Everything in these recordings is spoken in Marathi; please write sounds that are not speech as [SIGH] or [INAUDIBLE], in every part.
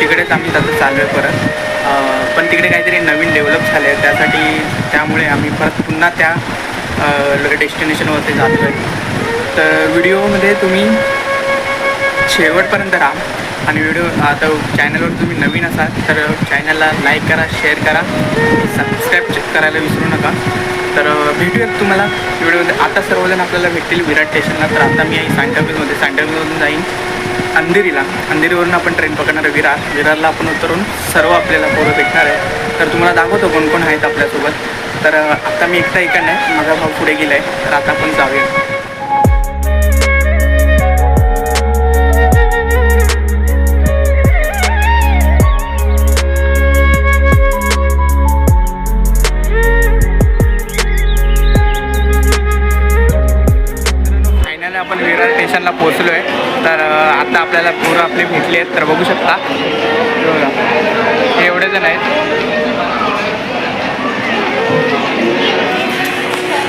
तिकडेच आम्ही जातो चाललो आहे परत पण तिकडे काहीतरी नवीन डेव्हलप झाले आहे त्यासाठी त्यामुळे आम्ही परत पुन्हा त्या डेस्टिनेशनवरती जातो आहे तर व्हिडिओमध्ये तुम्ही शेवटपर्यंत राहा आणि व्हिडिओ आता चॅनलवर तुम्ही नवीन असाल तर चॅनलला लाईक करा शेअर करा सबस्क्राईब करायला विसरू नका. तर भेटूयात तुम्हाला व्हिडिओमध्ये. आता सर्वजण आपल्याला भेटतील विराट स्टेशनला तर आता मी आहे सांगटावीजमध्ये सांगटावीजमधून जाईन. अंधेरीला अंधेरीवरून आपण ट्रेन पकडणार आहे विरार. विरारला आपण उतरून सर्व आपल्याला पोरं भेटणार आहे तर तुम्हाला दाखवतो कोण कोण आहेत आपल्यासोबत. तर आता मी एकटा इकडनं आहे. माझा भाऊ पुढे गेला आहे तर आता आपण जाऊया. आपण विरार स्टेशनला पोहोचलो आहे तर आता आपल्याला पोरं आपले भेटले आहेत तर बघू शकता. बघा. एवढे जण आहेत.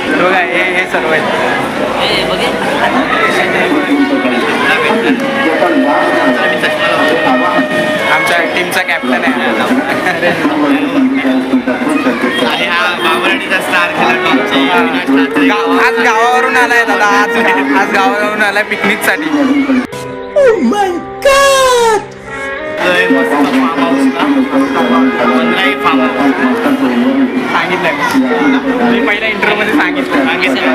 हे बघा हे हे सर्व आहेत. आमच्या टीमचा कॅप्टन आहे. आणि हा बाबराडीचा स्टार आज गावावरून आलाय दादा आज आज गावावरून आलाय पिकनिकसाठी मस्त फार्म हाऊसला फार्म हाऊस सांगितलंय मी. पहिल्या इंटरव्ह्यूमध्ये सांगितलं सांगितलं.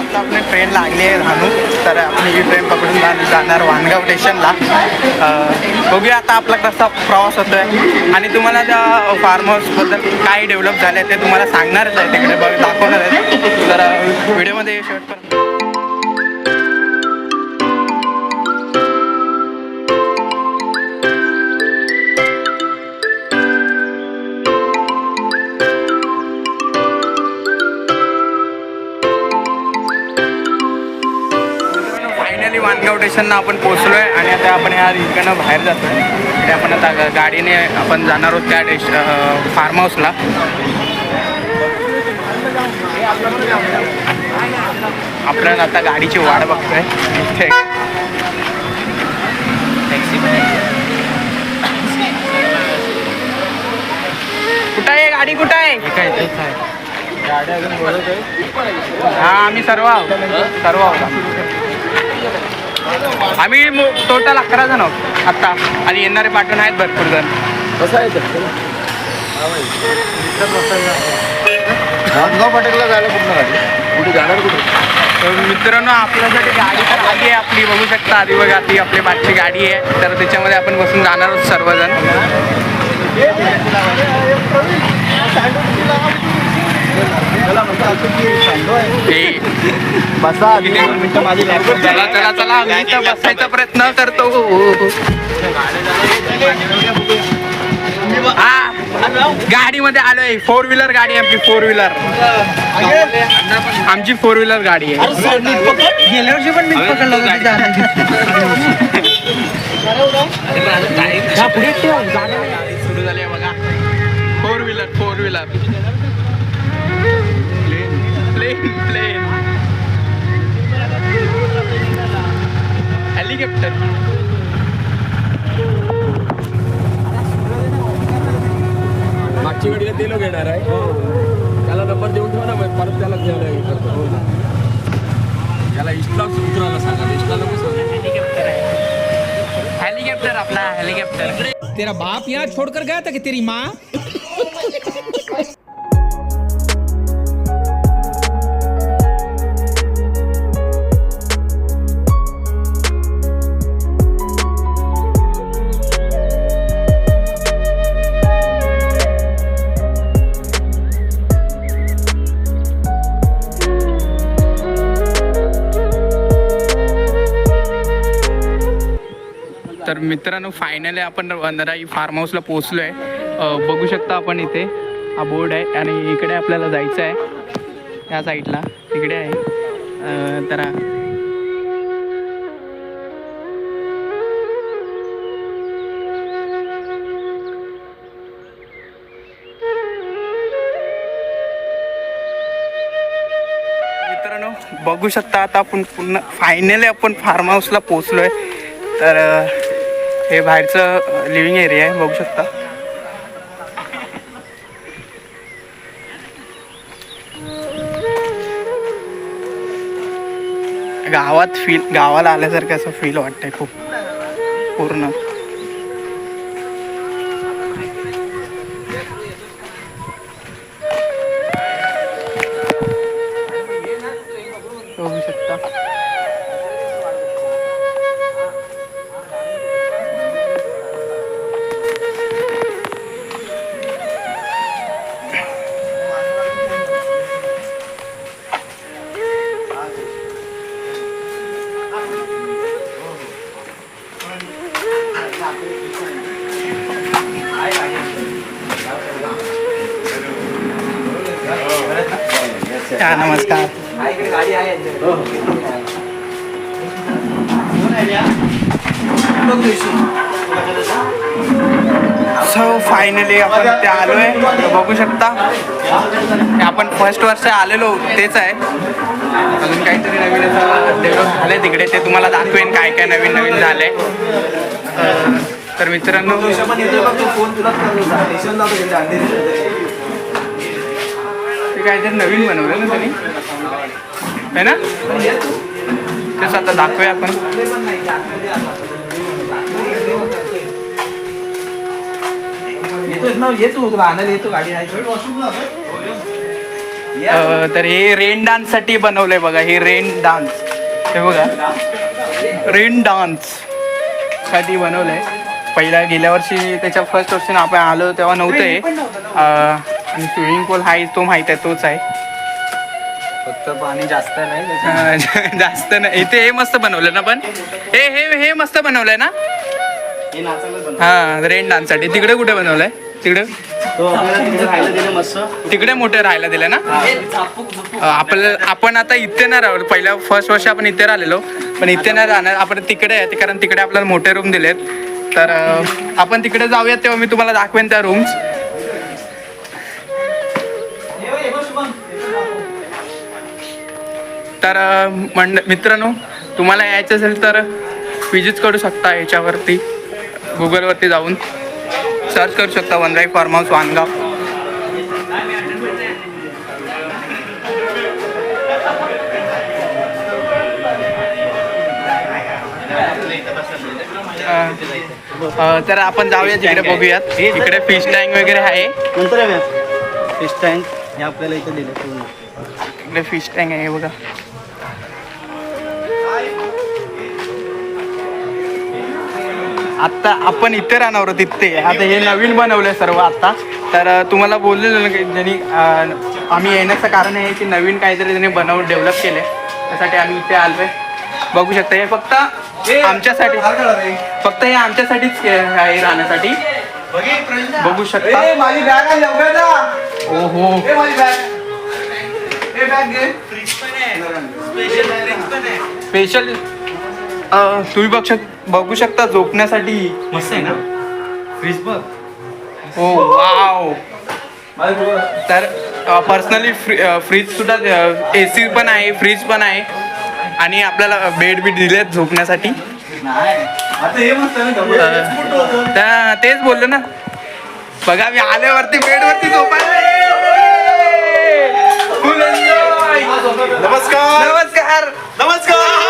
आता आपली ट्रेन लागली आहे राहणू तर आपण ही ट्रेन पकडून जाणार वानगाव स्टेशनला बघूया आता आपला कसा प्रवास होतो आहे आणि तुम्हाला त्या फार्म हाऊसबद्दल काय डेव्हलप झालं आहे ते तुम्हाला सांगणारच आहे. तिकडे बघ दाखवणार आहे तर व्हिडिओमध्ये शेवटपर्यंत स्टेशनला आपण पोहोचलो आहे आणि आता आपण ह्या इकडनं बाहेर जातो आहे आपण आता गाडीने आपण जाणार आहोत त्या डेश फार्म हाऊसला आपण आता गाडीची वाट बघतोय. इथे. कुठं आहे गाडी? कुठं आहे? हा आम्ही सर्व आहोत. सर्व आहोत आम्ही टोटल अकरा जण आहोत आत्ता आणि येणारे पाठवून आहेत भरपूर जण फाटकला जायला कुठं गाडी कुठे जाणार कुठे तर मित्रांनो आपल्यासाठी गाडी तर आली आहे आपली बघू शकता आधी बघा ती आपली बादची गाडी आहे तर त्याच्यामध्ये आपण बसून जाणार आहोत सर्वजण हे बसा माझी चला चला चला मी तर बसायचा प्रयत्न करतो. गाडीमध्ये आलोय. फोर व्हीलर गाडी आपली फोर व्हीलर आमची फोर व्हीलर गाडी आहे. गेल्या वर्षी पण मी पकडला गाडी सुरू झाली बघा four wheeler four wheeler plane helicopter मागची गाडीला ते लोक येणार आहे. त्याला नंबर देऊन ठेवा ना परत त्याला त्याला इस्टला उतरायला सांगा इस्टला हेलिकॉप्टर आहे. हेलिकॉप्टर आपला हेलिकॉप्टर तेरा बाप यहाँ छोड़कर गया था कि तेरी माँ? मित्रांनो फायनली आपण वनराई फार्म हाऊसला पोचलो आहे बघू शकता आपण इथे. हा बोर्ड आहे आणि इकडे आपल्याला जायचं आहे. या साईडला तिकडे आहे. तर बघू शकता आता आपण पुन्हा फायनली आपण फार्म हाऊसला पोचलो आहे तर हे बाहेरचं लिव्हिंग एरिया आहे बघू शकता. गावात फील गावाला आल्यासारखं असं फील वाटतंय खूप. पूर्ण. बघू शकता. आपण फर्स्ट वर्ष आलेलो तेच आहे. अजून काहीतरी नवीन असं डेव्हलप झाले तिकडे ते तुम्हाला दाखवेन काय काय नवीन नवीन झाले तर मित्रांनो ते काहीतरी नवीन बनवलं ना त्यांनी. है ना? तेच आता दाखवूया आपण. तर हे रेन डान्ससाठी बनवलंय बघा हे रेन डान्स. हे बघा. रेन डान्ससाठी बनवलंय. पहिल्या गेल्या वर्षी त्याच्या फर्स्ट वर्षी आपण आलो तेव्हा नव्हतं हे. आणि स्विमिंग पूल हा तो माहीत आहे तोच आहे. फक्त पाणी जास्त नाही जास्त नाही. इथे हे मस्त बनवलं ना पण? हे हे हे मस्त बनवलंय ना? हा रेन डान्ससाठी. तिकडे कुठे बनवलंय? तिकडे? तिकडे मोठे राहायला दिले ना? अ, आपल्याला आपण आता इथे नाही राहू पहिल्या फर्स्ट वर्ष आपण इथे राहिलेलो. पण इथे नाही राहणार. आपण तिकडे आहे. कारण तिकडे आपल्याला मोठे रूम दिलेत. तर आपण तिकडे जाऊयात तेव्हा मी तुम्हाला दाखवेन त्या रूम्स तर मंड मित्रांनो तुम्हाला यायचं असेल तर विजिट करू शकता याच्यावरती. गुगलवरती जाऊन. सर्च करू शकता वनराई फार्म हाऊस वानगाव. तर आपण जाऊया तिकडे बघूयात. इकडे फिश टँक वगैरे आहे. नंतर फिश टँक हे आपल्याला इथे दिले. पूर्ण इकडे फिश टँक आहे बघा. आता आपण इथे राहणार आहोत तिथे आता हे नवीन बनवलंय सर्व आता. तर तुम्हाला बोललेलं ना की ज्यांनी आम्ही येण्याचं कारण आहे की नवीन काहीतरी त्यांनी बनवून डेव्हलप केले त्यासाठी आम्ही इथे आलोय. बघू शकता हे फक्त आमच्यासाठी फक्त हे आमच्यासाठीच आहे राहण्यासाठी. बघू शकता. आहे ओहो. ए, माझी बॅग. ए बॅग घे. स्पेशल तुम्ही बघ शक बघू शकता झोपण्यासाठी. मस्त आहे ना? फ्रीज बघ. हो वाव. तर पर्सनली फ्री फ्रीज सुद्धा ए सी पण आहे फ्रीज पण आहे. आणि आपल्याला बेड बी दिलेत झोपण्यासाठी. तेच बोललो ना. बघा मी आल्यावरती बेडवरती झोपायला. नमस्कार! नमस्कार! नमस्कार!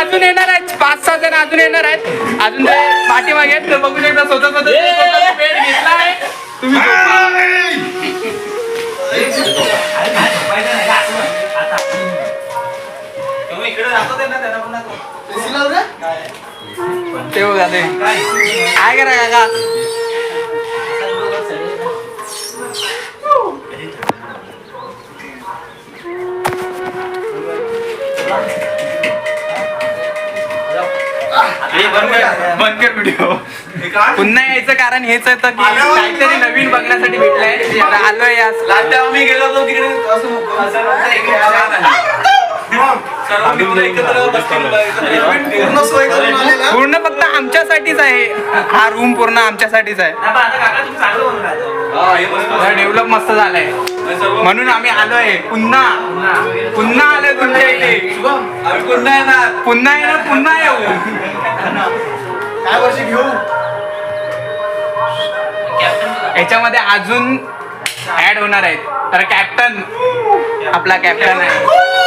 अजून येणार आहेत. पाच सहा जण अजून येणार आहेत. अजून ते पाठीमागे आहेत. तर बघू शकता स्वतः स्वतः घेतला आहे. तुम्ही. ते बघा ते. काय करा काका? बंद कर व्हिडिओ पुन्हा यायचं कारण हेच आहे तर की काहीतरी नवीन बघण्यासाठी भेटलंय. आलोय. लास्ट टाइम आम्ही गेलो होतो तिकडे पूर्ण फक्त आमच्यासाठीच आहे. हा रूम पूर्ण आमच्यासाठीच आहे. डेव्हलप मस्त झालंय. म्हणून आम्ही आलोय. पुन्हा. पुन्हा आलोय तुमच्या इथे. पुन्हा येणार. पुन्हा येणार पुन्हा येऊ. काय वर्षी घेऊ? याच्यामध्ये अजून ऍड होणार आहेत. तर कॅप्टन आपला कॅप्टन आहे.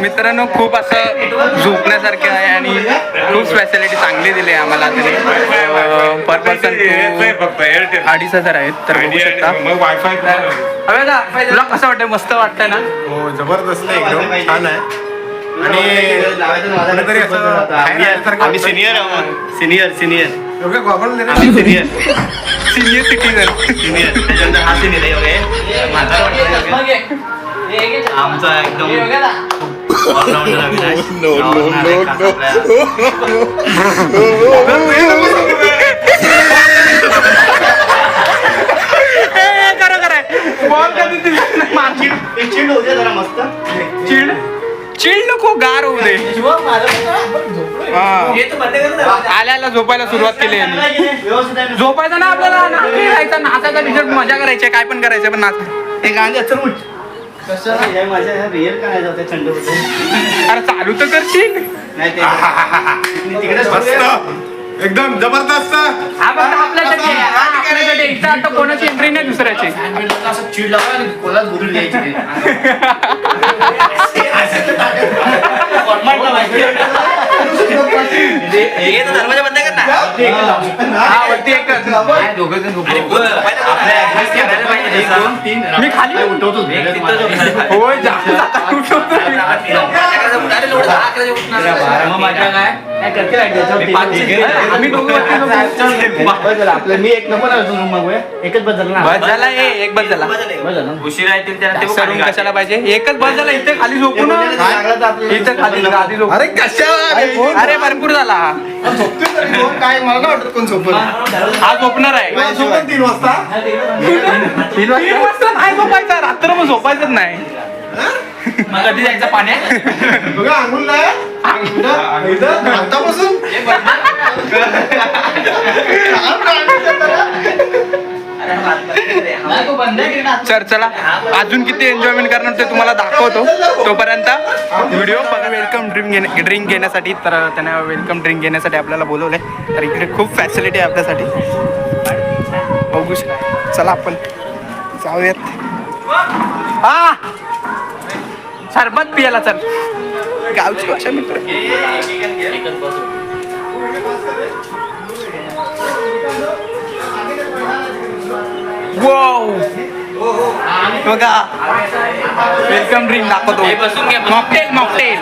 मित्रांनो खूप असं झोपण्यासारखं आहे आणि खूप फॅसिलिटी चांगली दिली आहे आम्हाला तरी पर पर्सन अडीच हजार आहेत तर बघू शकता. मग वायफाय तुला कसं वाटतंय? मस्त वाटतंय ना? हो जबरदस्त एकदम. छान आहे. आणि आम्ही. सिनियर आहोत. Senior senior. आम्ही सिनियर सिनियर सिटीजन सिनियर त्याच्यानंतर हा सिनियर आहे ओके म्हातारा वाटतं आमचा एकदम ऑलराऊंडर अविनाश बॉल कधी जरा मस्त. चिड? चिड नको गार होऊ दे. हा. आल्याला झोपायला सुरुवात केली यांनी. आहे ना? झोपायचं ना आपल्याला ना खेळायचं नाचायचा मजा करायची काय पण करायचं पण नाच. हे गांधी चल उठ हे अरे चालू तर करशील. एकदम जबरदस्त. आपल्यासाठी. कोणाची एंट्री नाही दुसऱ्याची. असं चिड लावा आणि बोलून द्यायची दरवाजा बंद कर ना हा मी खाली होय जा. [LAUGHS] आपलं मी एक नको ना रूम मागूया एकच बदल ना बस झाला ए एक बस झाला बस झालं उशिरा येतील त्याला ते जास्त रूम कशाला पाहिजे एकच बस झाला इथे खाली झोपू ना इथं खाली आधी झोपू अरे कशा अरे भरपूर झाला हा. काय मला वाटत कोण हा झोपणार आहे तीन वाजता तीन वाजता नाही झोपायचा रात्र मग झोपायचंच नाही कधी जायचं पाण्यात बघा अंगुल नाही? आतापासून? सर चला अजून किती एन्जॉयमेंट करणार ते तुम्हाला दाखवतो. तोपर्यंत व्हिडिओ बघा वेलकम ड्रिंक घेण्या ड्रिंक घेण्यासाठी. तर त्यांना वेलकम ड्रिंक घेण्यासाठी आपल्याला बोलवलंय. तर इकडे खूप फॅसिलिटी आहे आपल्यासाठी. बघू शक- चला आपण जाऊयात. हा! सरबत पियाला चल. गावची भाषा मित्र! बघा. वेलकम ड्रिंक दाखवतो. मॉकटेल मॉकटेल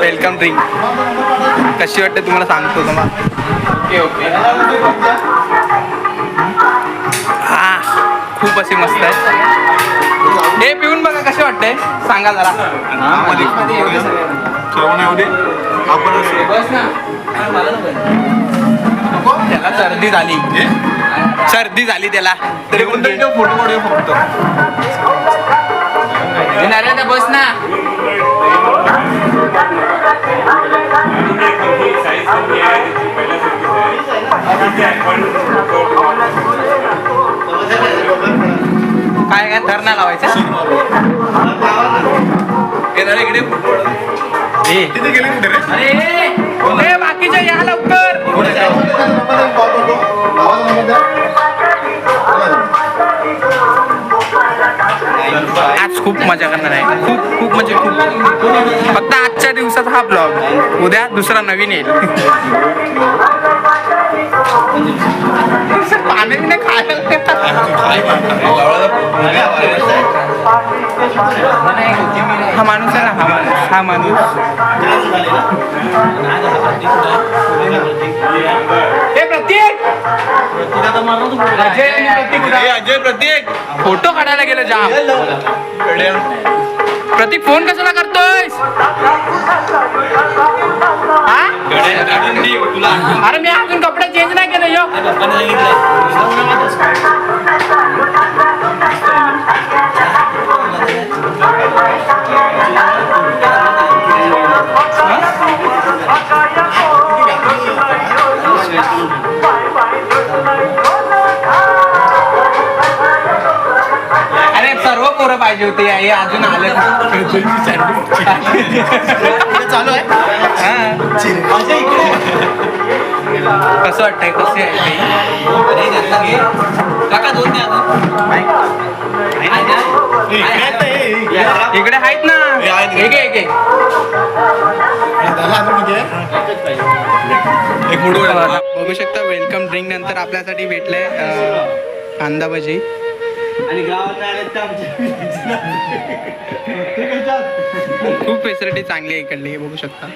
वेलकम ड्रिंक कशी वाटते तुम्हाला सांगतो तुम्हाला? Okay okay. हा खूप अशी मस्त आहे. हे पिऊन बघा कसे वाटते सांगा जरा. त्याला सर्दी झाली. सर्दी झाली त्याला. तरी फोटो काढूया फक्त. बस ना. काय काय धरणा लावायचं? येणार इकडे. तिथे गेले कुठे रे? अरे बाकीच्या या लवकर. आज खूप मजा करणार आहे. खूप खूप म्हणजे खूप. फक्त आजच्या दिवसात हा ब्लॉग उद्या दुसरा नवीन येईल. पाणी नाही खायला हा माणूस आहे ना हा माणूस. हा माणूस. हे अजय आणि प्रतीक उद्या- अजय प्रतीक! फोटो काढायला गेलं जाम. प्रतीक फोन कशाला करतोय अरे मी अजून कपडे चेंज नाही केले यो. सर्व पोरं पाहिजे होते हे अजून आले चालू आहे? कसं वाटतंय? कसे काका दोन इकडे आहेत ना. एक एक एक एक फोटो बघू शकता वेलकम ड्रिंक नंतर आपल्यासाठी भेटलंय कांदा भजी. आणि गावात आले तर आमच्या खूप फॅसिलिटी चांगली आहे इकडली हे बघू शकता.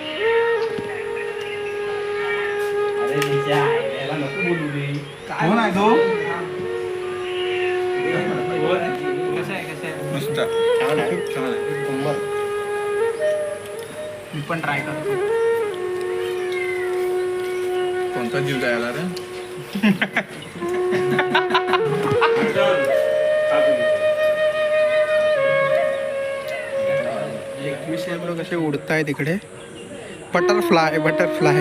मस्त. छान आहे. खूप छान आहे. मी पण ट्राय करतो. कोणता जीव जायला रे? कसे उडताय तिकडे. बटरफ्लाय बटरफ्लाय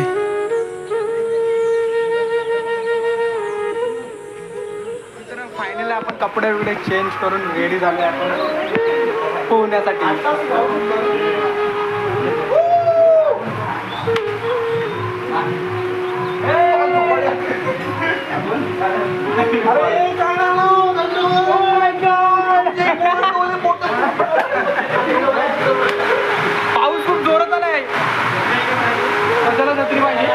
तर फायनली आपण कपडे बिपडे चेंज करून रेडी झालो आपण. पोहण्यासाठी. पाऊस खूप जोरात आलाय. कशाला छत्री पाहिजे.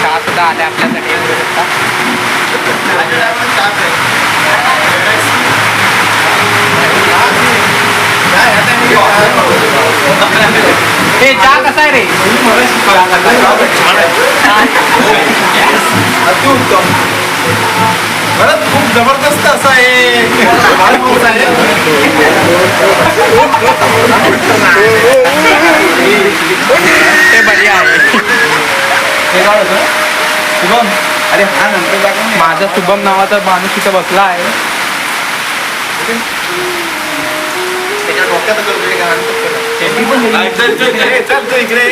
चहा सुद्धा आल्या आपल्यासाठी बघू शकता कसा रे अतिउत्तम खरंच खूप ज़बरदस्त असं आहे ते बढिया आहे हे काय होतं शुभम. अरे हा नंतर दाखव. माझा शुभम नावाचा माणूस इथं बसला आहे. त्याच्या डोक्यात करतोय का? चल चल इकडे, चल तू इकडे.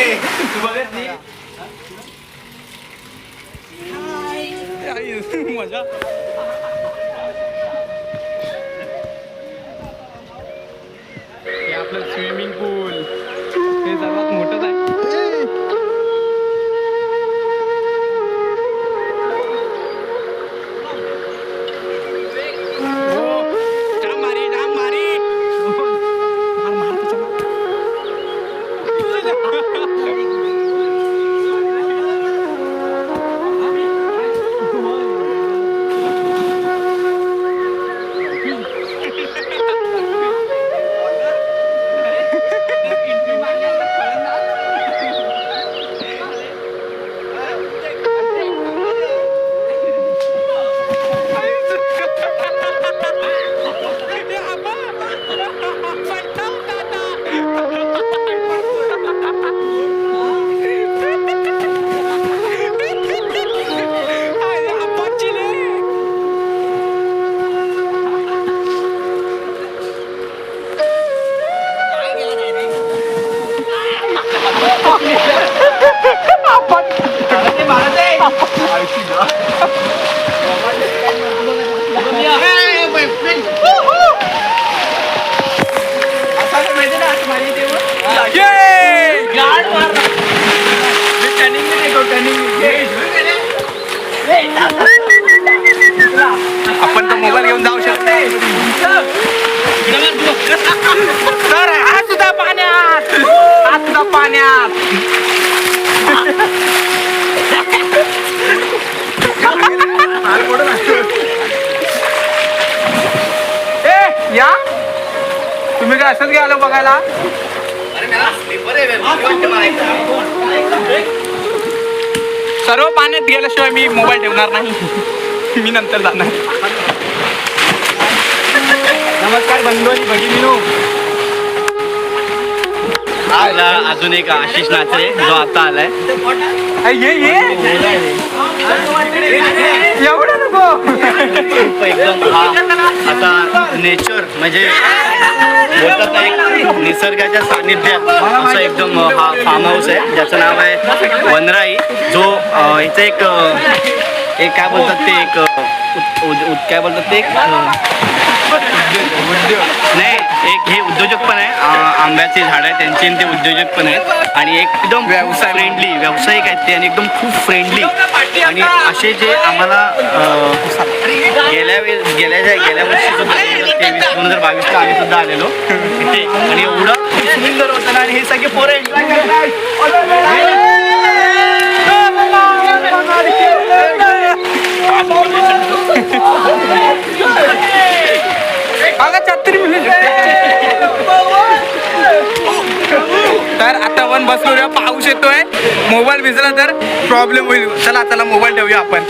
मजा. हे आपलं स्विमिंग मोबाईल घेऊन जाऊ शकते तर हा सुद्धा पाण्यात हा सुद्धा पाण्यात. ए या. तुम्ही काय असंच घ्यालो बघायला? सर्व पाण्यात गेल्याशिवाय मी मोबाईल ठेवणार नाही. [LAUGHS] मी नंतर जाणार. नमस्कार बंधू आणि भगिनीनो. आपला अजून एक आशिष नाचरे जो आता आलाय. ये ये. एवढं नको. एकदम हा आता नेचर म्हणजे एक निसर्गाच्या सानिध्यात असं एकदम हा फार्म हाऊस आहे. ज्याचं नाव आहे वनराई. जो इथं एक एक काय बोलतात ते एक काय बोलतात ते एक नाही एक हे उद्योजक पण आहे आंब्याचे झाड आहे त्यांचे ते उद्योजक पण आहेत. आणि एकदम व्यवसाय. फ्रेंडली व्यावसायिक आहेत ते आणि एकदम खूप फ्रेंडली आणि असे जे आम्हाला गेल्या वेळेस गेल्या ज्या गेल्या वर्षी तेवीस दोन हजार बावीसला आम्ही सुद्धा आलेलो. आणि एवढं सुंदर होतं आणि हे सगळे पोरं एन्जॉय अगं छत्री तर आता वन बसलो पाऊस येतोय. मोबाईल भिजला तर प्रॉब्लेम होईल. चला चला मोबाईल ठेवूया आपण.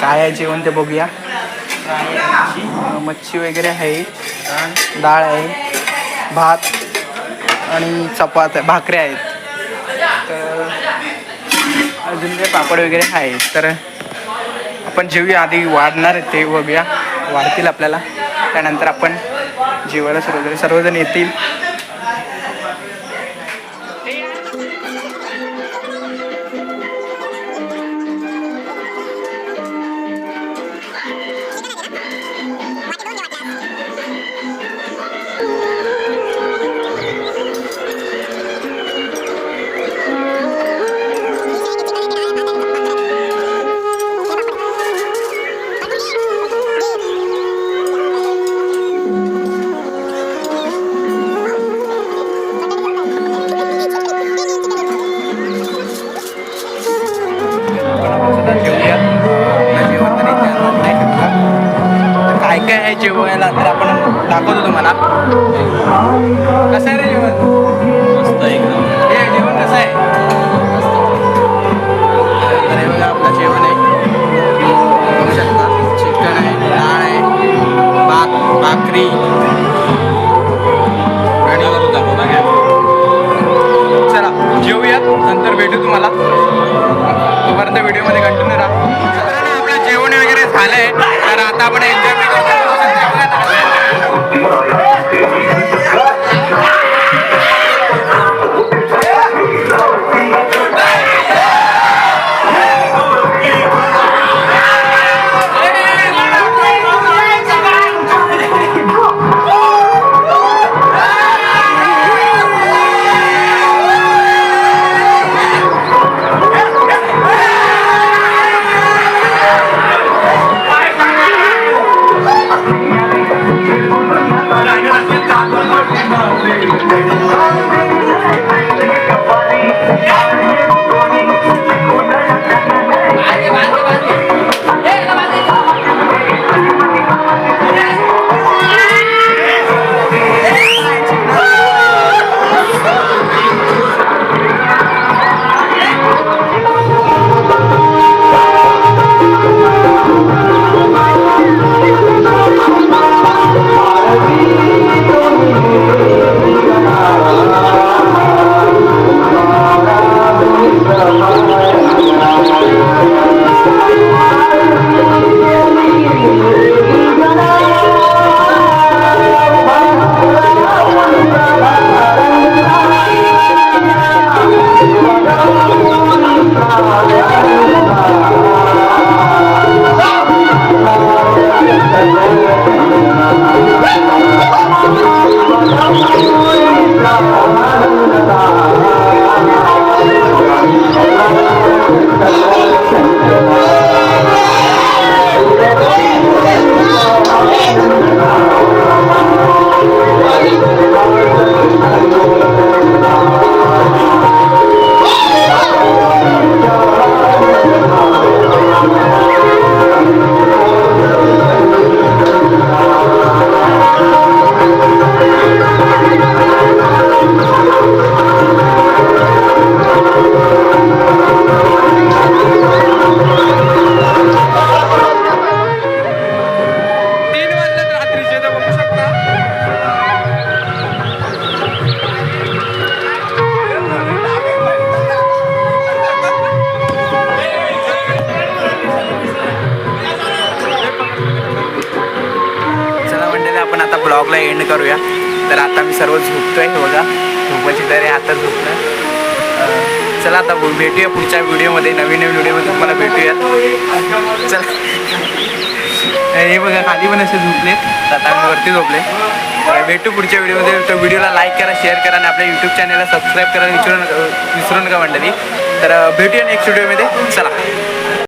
काय आहे जेवण ते बघूया. मच्छी वगैरे आहे. डाळ आहे. भात आणि चपात भाकऱ्या आहेत. तर अजून ते पापड वगैरे आहे तर आपण जेवूया. आधी वाढणार ते बघूया. वाढतील आपल्याला. त्यानंतर आपण जेवायला सर्वजण सर्वजण येतील. भेटूया पुढच्या व्हिडिओमध्ये नवीन नवीन व्हिडिओमध्ये तुम्हाला भेटूया. चला. हे बघा खाली पण असे झोपले. आता आम्ही वरती झोपले. भेटू पुढच्या व्हिडिओमध्ये. तर व्हिडिओला लाईक करा शेअर करा आणि आपल्या यूट्यूब चॅनलला सबस्क्राईब करायला विसरू नका विसरू नका मंडळी. तर भेटूया नेक्स्ट व्हिडिओमध्ये. चला.